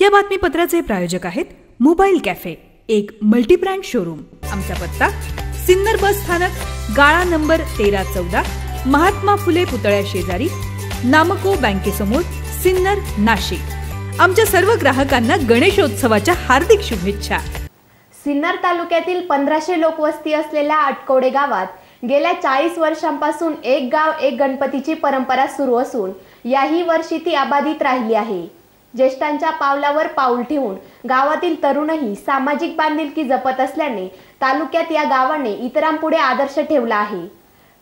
या बातमीपत्राचे प्रायोजक आहेत मोबाईल कॅफे एक मल्टीब्रँड शोरूम. आमचा पत्ता सिन्नर बस स्थानक गाळा नंबर तेरा चौदा महात्मा फुले पुतळ्या शेजारी नामको बँकेसमोर सिन्नर नाशिक. आमच्या सर्व ग्राहकांना गणेशोत्सवाच्या हार्दिक शुभेच्छा. सिन्नर तालुक्यातील पंधराशे लोकवस्ती असलेल्या आटकोडे गावात गेल्या चाळीस वर्षांपासून एक गाव एक गणपतीची परंपरा सुरू असून याही वर्षी ती अबाधित राहिली आहे. ज्येष्ठांच्या पावलावर पाऊल ठेवून गावातील तरुणही सामाजिक बांधिलकी जपत असल्याने तालुक्यात या गावाने इतरांपुढे आदर्श ठेवला आहे.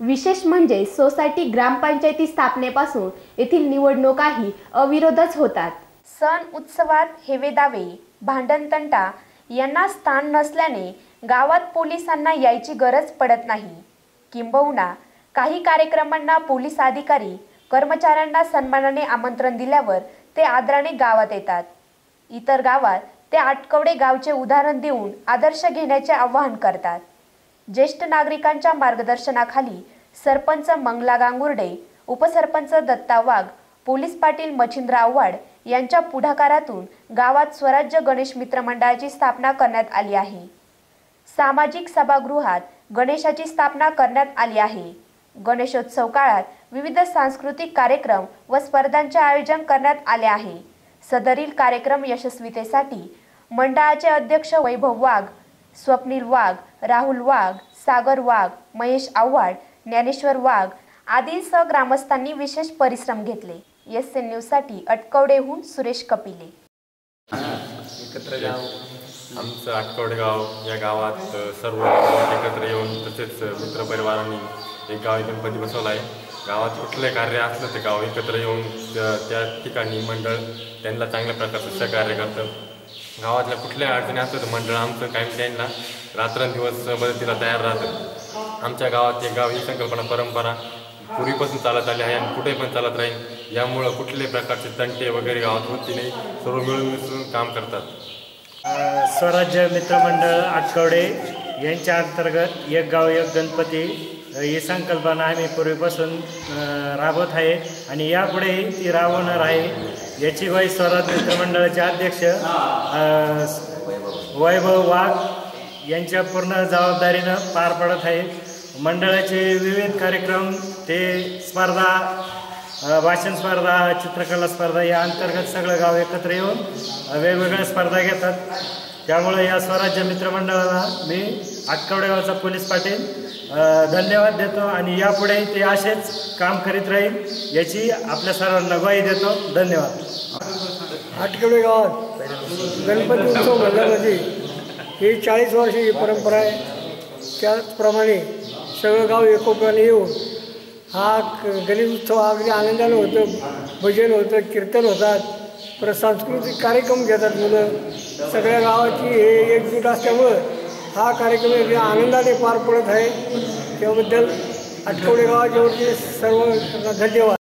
विशेष म्हणजे सोसायटी ग्रामपंचायती स्थापनेपासून येथील निवडणुकाही अविरोधच होतात. सण उत्सवात हेवे दावे यांना स्थान नसल्याने गावात पोलिसांना यायची गरज पडत नाही. किंबहुना काही कार्यक्रमांना पोलीस अधिकारी कर्मचाऱ्यांना सन्मानाने आमंत्रण दिल्यावर ते आदराने गावात येतात. इतर गावात ते आटकवडे गावचे उदाहरण देऊन आदर्श घेण्याचे आवाहन करतात. ज्येष्ठ नागरिकांच्या मार्गदर्शनाखाली सरपंच मंगला गांगुर्डे उपसरपंच दत्ता वाघ पोलीस पाटील मच्छिंद्र आव्हाड यांच्या पुढाकारातून गावात स्वराज्य गणेश मित्र मंडळाची स्थापना करण्यात आली आहे. सामाजिक सभागृहात गणेशाची स्थापना करण्यात आली आहे. गणेशोत्सव काळात विविध सांस्कृतिक कार्यक्रम व स्पर्धांचे आयोजन करण्यात आले आहे. सदरील कार्यक्रम यशस्वीतेसाठी मंडळाचे अध्यक्ष वैभव वाघ स्वप्नील वाघ राहुल वाघ सागर वाघ महेश आव्हाड ज्ञानेश्वर वाघ आदींसह ग्रामस्थांनी विशेष परिश्रम घेतले. एस एन न्यूजसाठी अटकवडेहून सुरेश कपिले. एकत्र आमचं आटकवडगाव या गावात सर्व एकत्र येऊन तसेच मित्रपरिवारांनी एक गाव गणपती बसवला आहे गावात कुठले कार्य असलं ते गाव एकत्र येऊन त्या त्या ठिकाणी मंडळ त्यांना चांगल्या प्रकारचं सहकार्य करतं. गावातल्या कुठल्याही अडचणी असलं तर मंडळ आमचं कायम त्यांना रात्रंदिवस मदतीला तयार राहतं. आमच्या गावात एक गाव ही संकल्पना परंपरा पूर्वीपासून चालत आली आहे आणि कुठे पण चालत राहील यामुळं कुठल्याही प्रकारचे तंटे वगैरे गावात होती नाही. सर्व मिळून मिसळून काम करतात. स्वराज्य मित्रमंडळ आटकवडे यांच्या अंतर्गत एक गाव एक गणपती ही संकल्पना आम्ही पूर्वीपासून राबवत आहे आणि यापुढेही ती राबवणार आहे. याची वय स्वराज्य मित्रमंडळाचे अध्यक्ष वैभव वाघ यांच्या पूर्ण जबाबदारीनं पार पडत आहे. मंडळाचे विविध कार्यक्रम ते स्पर्धा भाषण स्पर्धा चित्रकला स्पर्धा या अंतर्गत सगळं गाव एकत्र येऊन वेगवेगळ्या स्पर्धा घेतात. त्यामुळे या स्वराज्य मित्रमंडळाला मी आटकवडेगावचा पोलीस पाटील धन्यवाद देतो आणि यापुढे ते असेच काम करीत राहील याची आपल्या सर्वांना ग्वाही देतो. धन्यवाद. आटकवडे गावात गणपती उत्सव मंडळामध्ये ही चाळीस वर्षाची परंपरा आहे. त्याचप्रमाणे सगळं गाव एकोप्याने येऊन हा क- गणेश उत्सव अगदी आनंदानं होतं भजन होतं कीर्तन होतात परत सांस्कृतिक कार्यक्रम घेतात मुलं. सगळ्या गावाची हे एकजूट असल्यामुळं हा कार्यक्रम अगदी आनंदाने पार पडत आहे. त्याबद्दल आठवडे गावाच्या सर्व धन्यवाद.